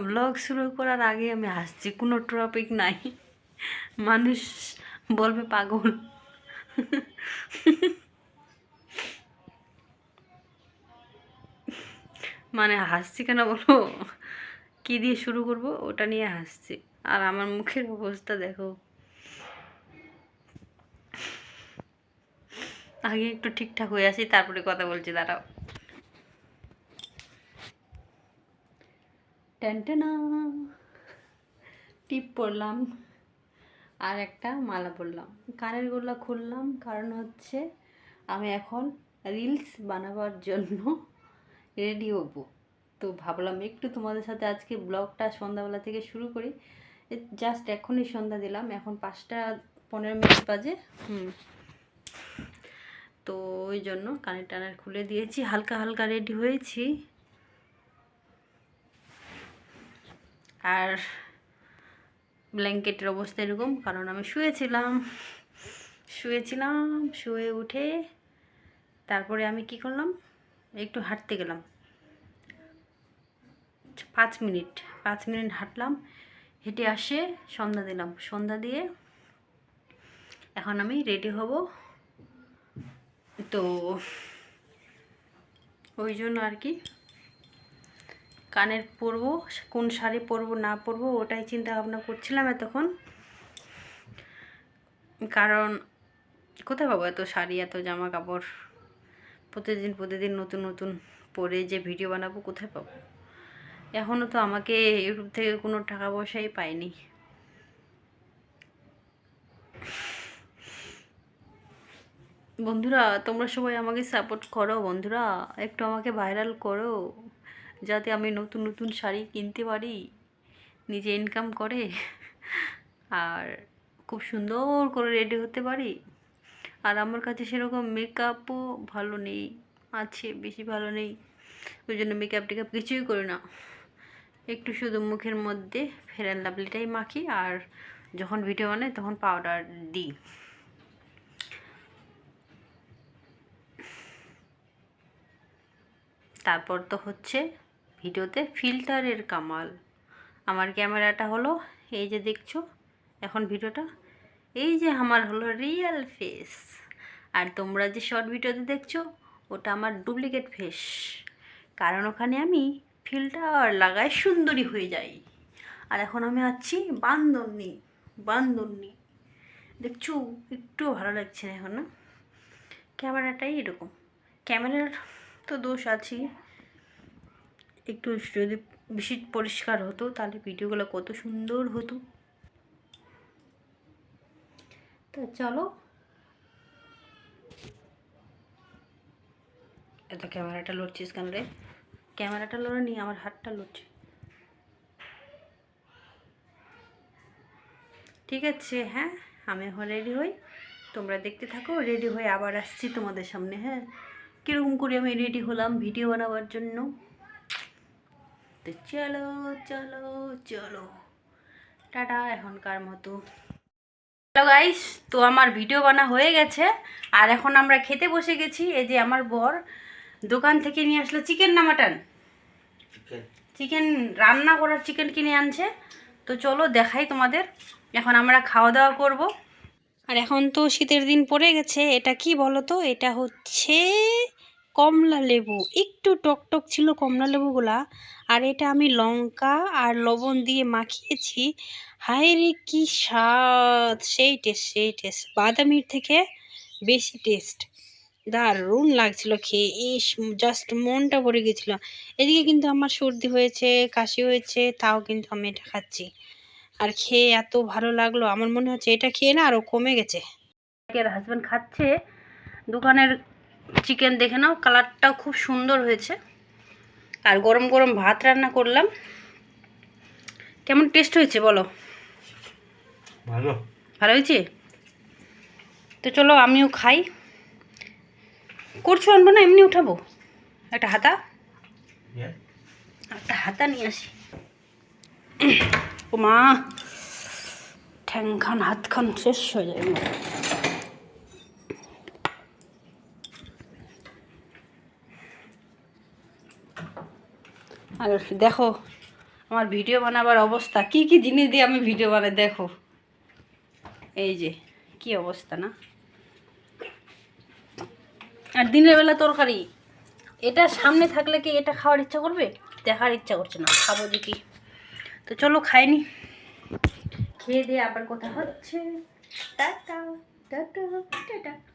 Blog শুরু করার আগে আমি হাসছি, কোনো টপিক নাই। মানুষ বলবে পাগল। মানে হাসছি কেন বলব কী দিয়ে শুরু করব? ওটা নিয়ে হাসছি। আর আমার মুখের অবস্থা দেখো। আগে একটু ঠিকঠাক হয়ে আসি, তারপরে কথা বলছি, দাঁড়াও। টেনটেনা। টিপ পরলাম আর একটা মালা পরলাম কানের গোলা খুললাম, কারণ হচ্ছে আমি এখন রিলস বানাবার জন্য রেডি হব। তো ভাবলাম একটু তোমাদের সাথে আজকে ব্লগটা সন্ধ্যাবেলা থেকে শুরু করি। জাস্ট এখনই সন্ধ্যা দিলাম, এখন পাঁচটা পনেরো মিনিট বাজে, হুম। তো ওই জন্য কানের টানের খুলে দিয়েছি, হালকা হালকা রেডি হয়েছি। আর ব্ল্যাঙ্কেটের অবস্থা এরকম, কারণ আমি শুয়েছিলাম। শুয়েছিলাম, শুয়ে উঠে তারপরে আমি কি করলাম? একটু হাঁটতে গেলাম। পাঁচ মিনিট পাঁচ মিনিট হাঁটলাম, হেঁটে আসে সন্ধ্যা দিলাম। সন্ধ্যা দিয়ে এখন আমি রেডি হব। তো ওই জন্য আর কি কানের পরবো, কোন শাড়ি পরবো, না পরবো, ওটাই চিন্তা ভাবনা করছিলাম এতক্ষণ। কারণ কোথায় পাবো এত শাড়ি, এত জামা কাপড় প্রতিদিন প্রতিদিন নতুন নতুন পরে যে ভিডিও বানাবো, কোথায় পাবো? এখনও তো আমাকে ইউটিউব থেকে কোনো টাকা পয়সাই পাইনি বন্ধুরা, তোমরা সবাই আমাকে সাপোর্ট করো, বন্ধুরা। একটু আমাকে ভাইরাল করো। যাতে আমি নতুন নতুন শাড়ি কিনতে পারি, নিজে ইনকাম করে, আর খুব সুন্দর করে রেডি হতে পারি। আর আমার কাছে সেরকম মেকআপও ভালো নেই, আছে, বেশি ভালো নেই। ওই জন্য মেকআপ টেকআপ কিছুই করি না। একটু শুধু মুখের মধ্যে ফের অ্যান্ড লাভলিটাই মাখি, আর যখন ভিডিও বানাই তখন পাউডার দিই। তারপর তো হচ্ছে ভিডিওতে ফিল্টারের কামাল। আমার ক্যামেরাটা হলো এই যে দেখছ, এখন ভিডিওটা এই যে আমার হলো রিয়েল ফেস আর তোমরা যে শর্ট ভিডিওতে দেখছ, ওটা আমার ডুপ্লিকেট ফেস কারণ ওখানে আমি ফিল্টার লাগাই সুন্দরী হয়ে যাই। আর এখন আমি আছি বান্দরনি বান্দরনি। দেখছ একটু ভালো লাগছে না এখন, না? ক্যামেরাটাই এরকম। ক্যামেরার তো দোষ আছেই। একটু যদি বেশি পরিষ্কার হতো, তাহলে ভিডিওগুলো কত সুন্দর হতো। তা চলো। এত ক্যামেরাটা লড়ছিস কেন রে? ক্যামেরাটা লড়ে নি আমার হাতটা লড়ছে। ঠিক আছে হ্যাঁ আমি এখন রেডি হই। তোমরা দেখতে থাকো রেডি হয়ে আবার আসছি তোমাদের সামনে হ্যাঁ। কীরকম করে আমি রেডি হলাম ভিডিও বানাবার জন্য? তো চলো চলো চলো। টাটা এখনকার মতো। হ্যালো গাইস তো আমার ভিডিও বানা হয়ে গেছে। আর এখন আমরা খেতে বসে গেছি। এই যে আমার বর দোকান থেকে নিয়ে আসলো চিকেন না মাটন চিকেন রান্না করার চিকেন কিনে আনছে। তো চলো দেখাই তোমাদের। এখন আমরা খাওয়া দাওয়া করব। আর এখন তো শীতের দিন পড়ে গেছে। এটা কি বলো তো এটা হচ্ছে কমলা লেবু, একটু টক টক ছিল কমলা লেবুগুলা, আর এটা আমি লঙ্কা আর লবণ দিয়ে মাখিয়েছি। হায় রে, কি স্বাদ! সেই টেস্ট সেই টেস্ট বাদামির থেকে বেশি টেস্ট দারুণ লাগছিল খেয়ে। ইস জাস্ট মনটা ভরে গেছিল। এদিকে কিন্তু আমার সর্দি হয়েছে, কাশি হয়েছে, তাও কিন্তু আমি এটা খাচ্ছি। আর খেয়ে এত ভালো লাগল, আমার মনে হচ্ছে এটা খেয়ে না আরও কমে গেছে। হাজব্যান্ড খাচ্ছে, দোকানের চিকেন দেখে নাও কালারটাও খুব সুন্দর হয়েছে। আর গরম গরম ভাত রান্না করলাম। কেমন টেস্ট হয়েছে বলো? ভালো। ভালো হয়েছে? তো চলো আমিও খাই। করছ আনব না এমনি উঠাবো? একটা হাতা? একটা হাতা নিয়ে আসি। ও মা ঠ্যাং খান হাত খান শেষ হয়ে যায়। আর দেখো, আমার ভিডিও বানাবার অবস্থা। কি কি জিনিস দিয়ে আমি ভিডিও বানাই? দেখো। এই যে, কি অবস্থা না? আর দিনের বেলা তরকারি, এটা সামনে থাকলে কি এটা খাওয়ার ইচ্ছা করবে? দেখার ইচ্ছা করছে না, খাব দেখি। তো চলো, খাইনি। খেয়ে দিয়ে আবার কথা হচ্ছে। Tata tata tata.